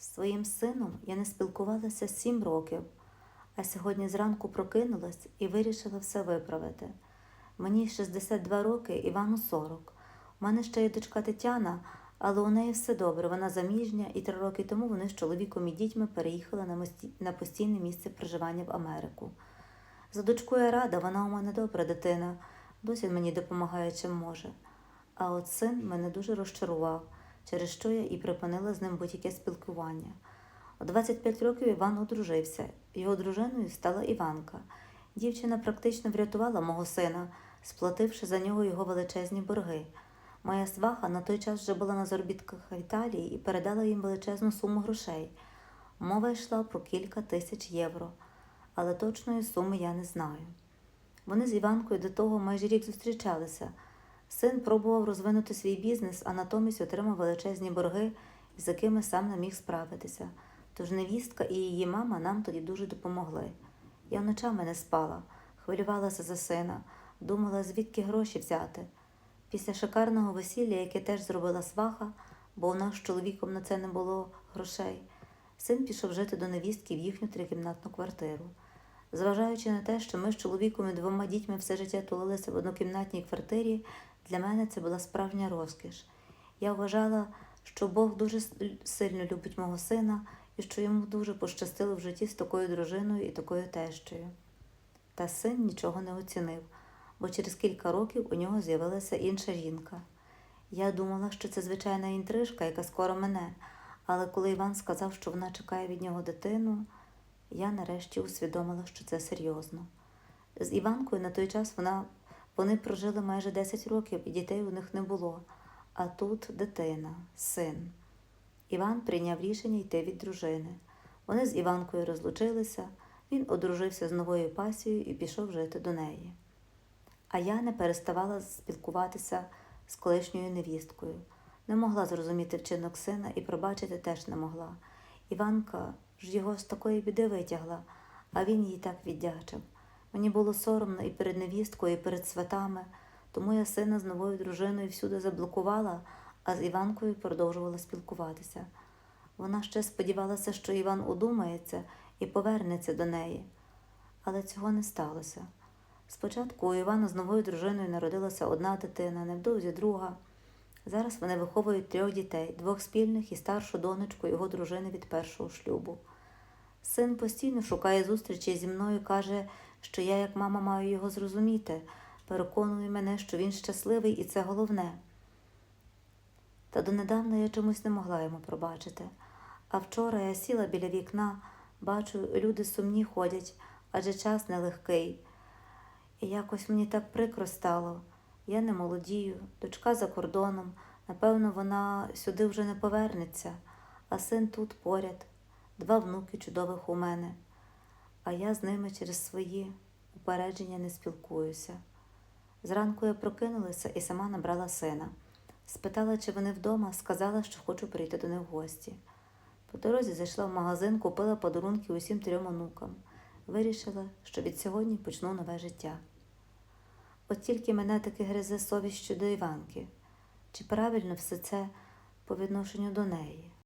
З своїм сином я не спілкувалася сім років, а сьогодні зранку прокинулась і вирішила все виправити. Мені 62 роки, Івану 40. У мене ще є дочка Тетяна, але у неї все добре, вона заміжня, і три роки тому вони з чоловіком і дітьми переїхали на, постійне місце проживання в Америку. За дочкою я рада, вона у мене добра дитина, досі мені допомагає чим може. А от син мене дуже розчарував, через що я і припинила з ним будь-яке спілкування. У 25 років Іван одружився. Його дружиною стала Іванка. Дівчина практично врятувала мого сина, сплативши за нього його величезні борги. Моя сваха на той час вже була на заробітках в Італії і передала їм величезну суму грошей. Мова йшла про кілька тисяч євро, але точної суми я не знаю. Вони з Іванкою до того майже рік зустрічалися. Син пробував розвинути свій бізнес, а натомість отримав величезні борги, з якими сам не міг справитися. Тож невістка і її мама нам тоді дуже допомогли. Я ночами не спала, хвилювалася за сина, думала, звідки гроші взяти. Після шикарного весілля, яке теж зробила сваха, бо у нас з чоловіком на це не було грошей, син пішов жити до невістки в їхню трикімнатну квартиру. Зважаючи на те, що ми з чоловіком і двома дітьми все життя тулилися в однокімнатній квартирі, для мене це була справжня розкіш. Я вважала, що Бог дуже сильно любить мого сина і що йому дуже пощастило в житті з такою дружиною і такою тещою. Та син нічого не оцінив, бо через кілька років у нього з'явилася інша жінка. Я думала, що це звичайна інтрижка, яка скоро мене, але коли Іван сказав, що вона чекає від нього дитину, я нарешті усвідомила, що це серйозно. З Іванкою на той час вона, вони прожили майже 10 років, і дітей у них не було. А тут дитина, син. Іван прийняв рішення йти від дружини. Вони з Іванкою розлучилися, він одружився з новою пасією і пішов жити до неї. А я не переставала спілкуватися з колишньою невісткою. Не могла зрозуміти вчинок сина і пробачити теж не могла. Іванка ж його з такої біди витягла, а він їй так віддячив. Мені було соромно і перед невісткою, і перед сватами, тому я сина з новою дружиною всюди заблокувала, а з Іванкою продовжувала спілкуватися. Вона ще сподівалася, що Іван удумається і повернеться до неї, але цього не сталося. Спочатку у Івана з новою дружиною народилася одна дитина, невдовзі друга. Зараз вони виховують трьох дітей, двох спільних і старшу донечку його дружини від першого шлюбу. Син постійно шукає зустрічі зі мною, каже, що я, як мама, маю його зрозуміти, переконує мене, що він щасливий і це головне. Та донедавна я чомусь не могла йому пробачити. А вчора я сіла біля вікна, бачу, люди сумні ходять, адже час нелегкий. І якось мені так прикро стало. Я не молодію, дочка за кордоном. Напевно, вона сюди вже не повернеться, а син тут поряд, два внуки чудових у мене. А я з ними через свої упередження не спілкуюся. Зранку я прокинулася і сама набрала сина. Спитала, чи вони вдома, сказала, що хочу прийти до них в гості. По дорозі зайшла в магазин, купила подарунки усім трьом онукам. Вирішила, що від сьогодні почну нове життя. От тільки мене таки гризе совість щодо Іванки. Чи правильно все це по відношенню до неї?